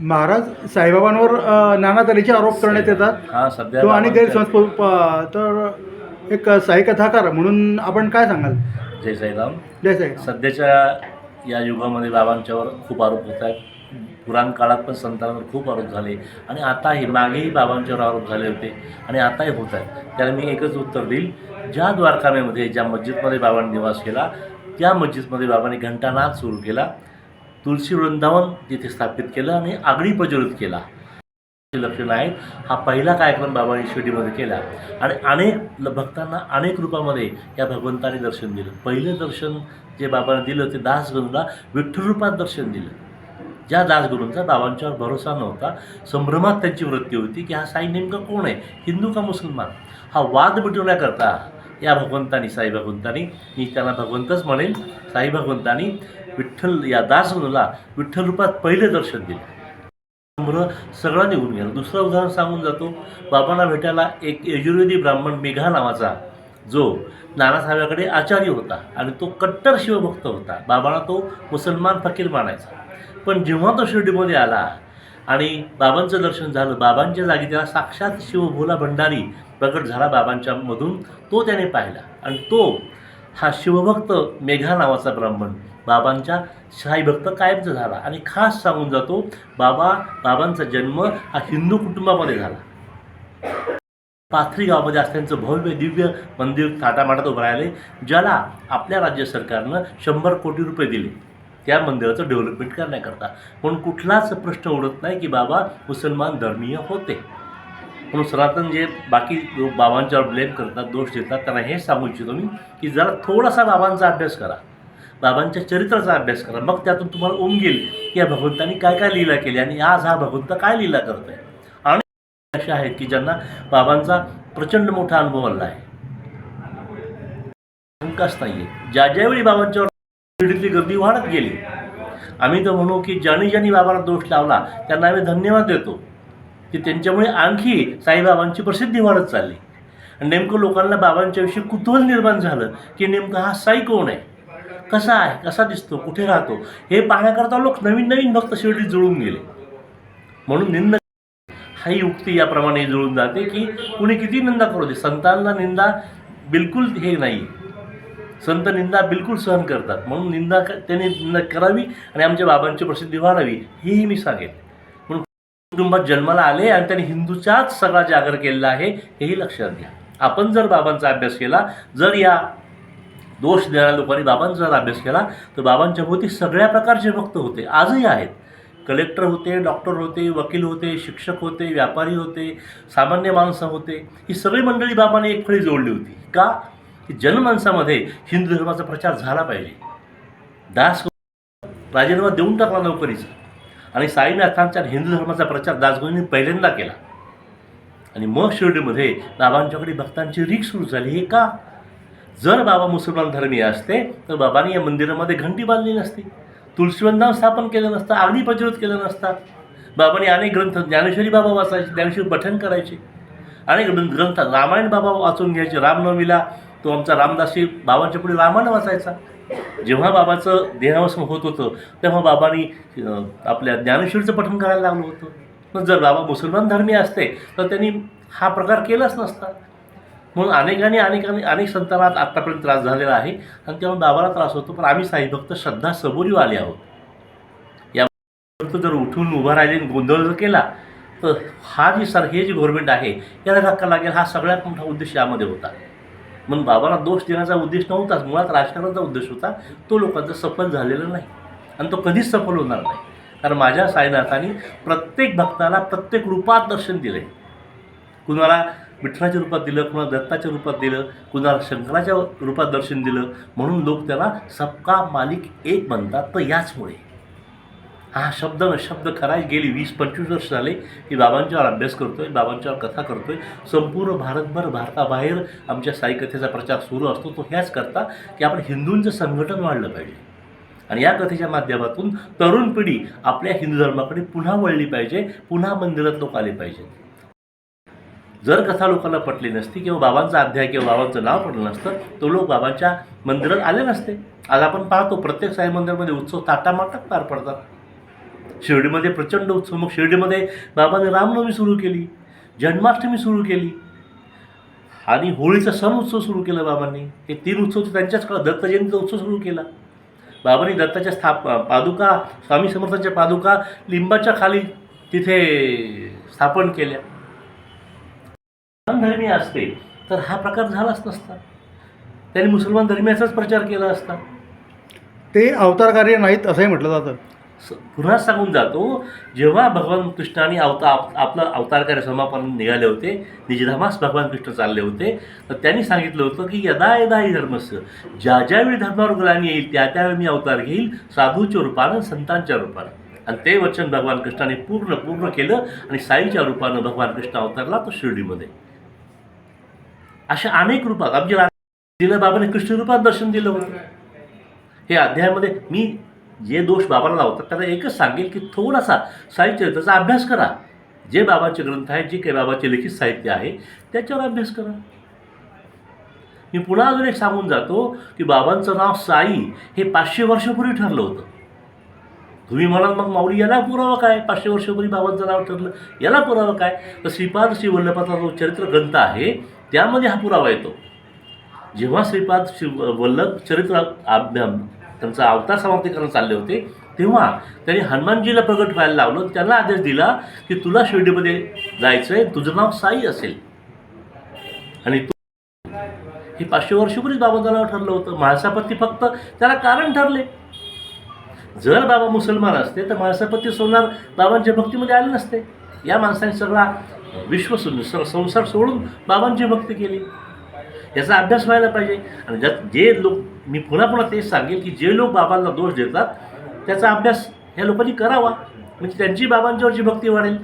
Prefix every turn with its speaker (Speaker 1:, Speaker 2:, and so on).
Speaker 1: महाराज साईबाबांवर अ, नाना तऱ्हेचे आरोप करण्यात येतात.
Speaker 2: हा सध्या
Speaker 1: तो आणि प- तर एक साई कथाकार म्हणून आपण काय सांगाल?
Speaker 2: जय साईराम.
Speaker 1: जय साई
Speaker 2: सध्याच्या या युगामध्ये बाबांच्यावर खूप आरोप होत आहेत. पुराण काळात पण संतांवर खूप आरोप झाले. आणि आताही मागेही बाबांच्यावर आरोप झाले होते. आणि आताही होत आहेत. त्याला मी एकच उत्तर देईल. ज्या द्वारकामेमध्ये ज्या मस्जिदमध्ये बाबांनी निवास केला त्या मस्जिदमध्ये बाबांनी घंटानाद सुरू केला. तुलसी वृंदावन तिथे स्थापित केलं आणि आगळी प्रज्वलित केला. लक्षण आहेत हा पहिला कार्यक्रम बाबांनी शिर्डीमध्ये केला. आणि अनेक ल- भक्तांना अनेक रूपामध्ये या भगवंताने दर्शन दिलं. पहिलं दर्शन जे बाबांना दिलं ते दासगुरूला विठ्ठल रूपात दर्शन दिलं. ज्या दासगुरूंचा बाबांच्यावर भरोसा नव्हता संभ्रमात त्यांची वृत्ती होती की हा साई नेमका कोण आहे? हिंदू का मुसलमान? हा वाद मिटवण्याकरता या भगवंतानी साई भगवंतानी मी त्यांना भगवंतच म्हणेन साई भगवंतानी विठ्ठल या दासगुरूला विठ्ठल रूपात पहिले दर्शन दिलं. संभ्र सगळं निघून गेलं. दुसरं उदाहरण सांगून जातो. बाबांना भेटायला एक यजुर्वेदी ब्राह्मण मेघा नावाचा जो नानासाहेबाकडे आचार्य होता आणि तो कट्टर शिवभक्त होता. बाबांना तो मुसलमान फकीर मानायचा. पण जेव्हा तो शिर्डीमध्ये आला आणि बाबांचं दर्शन झालं बाबांच्या जागी त्याला साक्षात शिवभोला भंडारी प्रकट झाला बाबांच्या मधून तो त्याने पाहिला. आणि तो हा शिवभक्त मेघा नावाचा ब्राह्मण बाबांच्या शाहीभक्त कायमचा झाला. आणि खास सांगून जातो बाबा बाबांचा जन्म हा हिंदू कुटुंबामध्ये झाला. पाथरी गावामध्ये असल्याचं भव्य दिव्य मंदिर थाटामाटात उभं राहिले ज्याला आपल्या राज्य सरकारनं शंभर कोटी रुपये दिले. त्या मंदिराचं डेव्हलपमेंट करण्याकरता. म्हणून कुठलाच प्रश्न उडत नाही की बाबा मुसलमान धर्मीय होते. म्हणून सनातन जे बाकी लोक बाबांच्यावर ब्लेम करतात दोष देतात त्यांना हे सांगू इच्छितो मी की जरा थोडासा बाबांचा अभ्यास करा. बाबांच्या चरित्राचा अभ्यास करा. मग त्यातून तुम्हाला उमगेल की या भगवंतांनी काय काय लीला केली आणि आज हा भगवंत काय लीला करत आहे? आणि अशा आहेत की ज्यांना बाबांचा प्रचंड मोठा अनुभव आला आहे. शंकाच नाही आहे ज्या ज्यावेळी बाबांच्यावर पिढीतली गर्दी वाढत गेली आम्ही तर म्हणू की ज्यांनी ज्यांनी बाबांना दोष लावला त्यांना आम्ही धन्यवाद देतो की त्यांच्यामुळे आणखी साईबाबांची प्रसिद्धी वाढत चालली. आणि नेमकं लोकांना बाबांच्याविषयी कुतूहल निर्माण झालं की नेमकं हा साई कोण आहे? कसा आहे कसा दिसतो कुठे राहतो हे पाहण्याकरता लोक नवीन नवीन भक्त शिर्डीत जुळून गेले. म्हणून निंद ही युक्ती याप्रमाणे जुळून जाते की कुणी किती निंदा करू दे. संतांना निंदा बिलकुल हे नाही. संत निंदा बिलकुल सहन करतात. म्हणून निंदा त्यांनी निंदा करावी आणि आमच्या बाबांची प्रसिद्धी वाढावी हेही मी सांगेन. म्हणून कुटुंबात जन्माला आले आणि त्यांनी हिंदूचाच सगळा जागर केलेला आहे हेही लक्षात घ्या. आपण जर बाबांचा अभ्यास केला जर या दोष देणाऱ्या लोकांनी बाबांचा जर अभ्यास केला तर बाबांच्या भोवती सगळ्या प्रकारचे भक्त होते आजही आहेत. कलेक्टर होते डॉक्टर होते वकील होते शिक्षक होते व्यापारी होते सामान्य माणसं होते. ही सगळी मंडळी बाबाने एक फळी जोडली होती. का? की जनमानसामध्ये हिंदू धर्माचा प्रचार झाला पाहिजे. दास राजीनामा देऊन टाकला नोकरीचा. आणि साईनाथांच्या हिंदू धर्माचा प्रचार दासगोंनी पहिल्यांदा केला. आणि मग शिर्डीमध्ये बाबांच्याकडे भक्तांची रीक सुरू झाली. हे का? जर बाबा मुसलमान धर्मीय असते तर बाबांनी या मंदिरामध्ये घंटी बांधली नसती. तुलसीवंदान स्थापन केलं नसतं अग्नी प्रज्वलित केलं नसतात बाबांनी अनेक ग्रंथ ज्ञानेश्वरी बाबा वाचायचे ज्ञानेश्वरी पठण करायचे. अनेक ग्रंथ ग्रंथ रामायण बाबा वाचून घ्यायचे रामनवमीला तो आमचा रामदासी बाबांच्या पुढे रामायण वाचायचा. जेव्हा बाबाचं देहावसन होत होतं तेव्हा बाबांनी आपल्या ज्ञानेश्वरीचं पठण करायला लागलं होतं. मग जर बाबा मुसलमान धर्मीय असते तर त्यांनी हा प्रकार केलाच नसता. म्हणून अनेकांनी अनेकांनी अनेक संतांना आत्तापर्यंत त्रास झालेला आहे आणि तेव्हा बाबाला त्रास होतो. पण आम्ही साई भक्त श्रद्धा सबुरी आले आहोत. या भक्त जर उठून उभा राहिले गोंधळ जर केला तर हा जी सर हे जे गव्हर्नमेंट आहे याला धक्का लागेल. हा सगळ्यात मोठा उद्देश यामध्ये होता. म्हणून बाबाला दोष देण्याचा उद्देश नव्हताच. मुळात राजकारणाचा उद्देश होता. तो लोकांचा सफल झालेला नाही. आणि तो कधीच सफल होणार नाही. कारण माझ्या साईनाथांनी प्रत्येक भक्ताला प्रत्येक रूपात दर्शन दिलं आहे कुणाला विठ्ठलाच्या रूपात दिलं कुणाला दत्ताच्या रूपात दिलं कुणाला शंकराच्या रूपात दर्शन दिलं म्हणून लोक त्याला सबका मालिक एक म्हणतात. तर याचमुळे हा शब्द न शब्द खराय गेली वीस पंचवीस वर्ष झाले की बाबांच्यावर अभ्यास करतोय बाबांच्यावर कथा करतोय. संपूर्ण भारतभर भारताबाहेर आमच्या साई कथेचा प्रचार सुरू असतो. तो ह्याच करता की आपण हिंदूंचं संघटन वाढलं पाहिजे. आणि या कथेच्या माध्यमातून तरुण पिढी आपल्या हिंदू धर्माकडे पुन्हा वळली पाहिजे पुन्हा मंदिरात लोक आले पाहिजेत. जर कथा लोकांना पटली नसती किंवा बाबांचा अध्याय किंवा बाबांचं नाव पडलं नसतं तो लोक बाबांच्या मंदिरात आले नसते. आज आपण पाहतो प्रत्येक साई मंदिरामध्ये उत्सव ताटामाटात पार पडतात. शिर्डीमध्ये प्रचंड उत्सव मग शिर्डीमध्ये बाबाने रामनवमी सुरू केली जन्माष्टमी सुरू केली आणि होळीचा सण उत्सव सुरू केला बाबांनी. हे तीन उत्सव त्यांच्याच काळात दत्त जयंतीचा उत्सव सुरू केला. बाबांनी दत्ताच्या स्थाप पादुका स्वामी समर्थांच्या पादुका लिंबाच्या खाली तिथे स्थापन केल्या. धर्मीय असते तर हा प्रकार झालाच नसता. त्यांनी मुसलमान धर्मियाचाच प्रचार केला असता.
Speaker 1: ते अवतार कार्य नाहीत असंही म्हटलं जातं.
Speaker 2: स- पुन्हा सांगून जातो जेव्हा भगवान कृष्णाने अवता आप- आपलं अवतार कार्य समापन निघाले होते निजधामास भगवान कृष्ण चालले होते तर त्यांनी सांगितलं होतं की यदा यदा ही धर्मस्य ज्या ज्यावेळी धर्मावर ग्लानी येईल त्या त्यावेळी मी अवतार घेईल साधूच्या रूपानं संतांच्या रूपानं. आणि ते वचन भगवान कृष्णाने पूर्ण पूर्ण केलं आणि साईच्या रूपानं भगवान कृष्ण अवतारला तो शिर्डीमध्ये. अशा अनेक रूपात आमच्या दिलं बाबाने कृष्ण रूपात दर्शन दिलं होतं. हे अध्यायामध्ये मी जे दोष बाबाला लावतात त्याला एकच सांगेल की थोडासा साहित्यचा अभ्यास करा. जे बाबाचे ग्रंथ आहेत जे काही बाबाचे लिखित साहित्य आहे त्याच्यावर अभ्यास करा. मी पुन्हा अजून एक सांगून जातो की बाबांचं नाव साई हे पाचशे वर्षापूर्वी ठरलं होतं. तुम्ही म्हणाल मग माऊली याला पुरावा काय? पाचशे वर्षापूर्वी बाबांचं नाव ठरलं. याला पुरावा काय? तर श्रीपाद श्री वल्लभाचा जो चरित्र ग्रंथ आहे त्यामध्ये हा पुरावा येतो. जेव्हा श्रीपाद श्री वल्लभ चरित्र अभ्याम त्यांचा अवतार समाप्तीकरण चालले होते तेव्हा त्यांनी हनुमानजीला प्रगट व्हायला लावलं. त्यांना आदेश दिला की तुला शिर्डीमध्ये जायचं आहे तुझं नाव साई असेल. आणि तो हे पाचशे वर्षपूर्वीच बाबांचं ठरलं होतं. म्हाळसापत्ती फक्त त्याला कारण ठरले. जर बाबा मुसलमान असते तर म्हाळसापत्ती सोनार बाबांच्या भक्तीमध्ये आले नसते. या माणसाने सगळा विश्व संसार सोडून बाबांची भक्ती केली. याचा अभ्यास व्हायला पाहिजे. आणि ज्यात जे लोक मी पुन्हा पुन्हा तेच सांगेल की जे लोक बाबांना दोष देतात त्याचा अभ्यास ह्या लोकांनी करावा. म्हणजे त्यांची बाबांच्यावरची भक्ती वाढेल.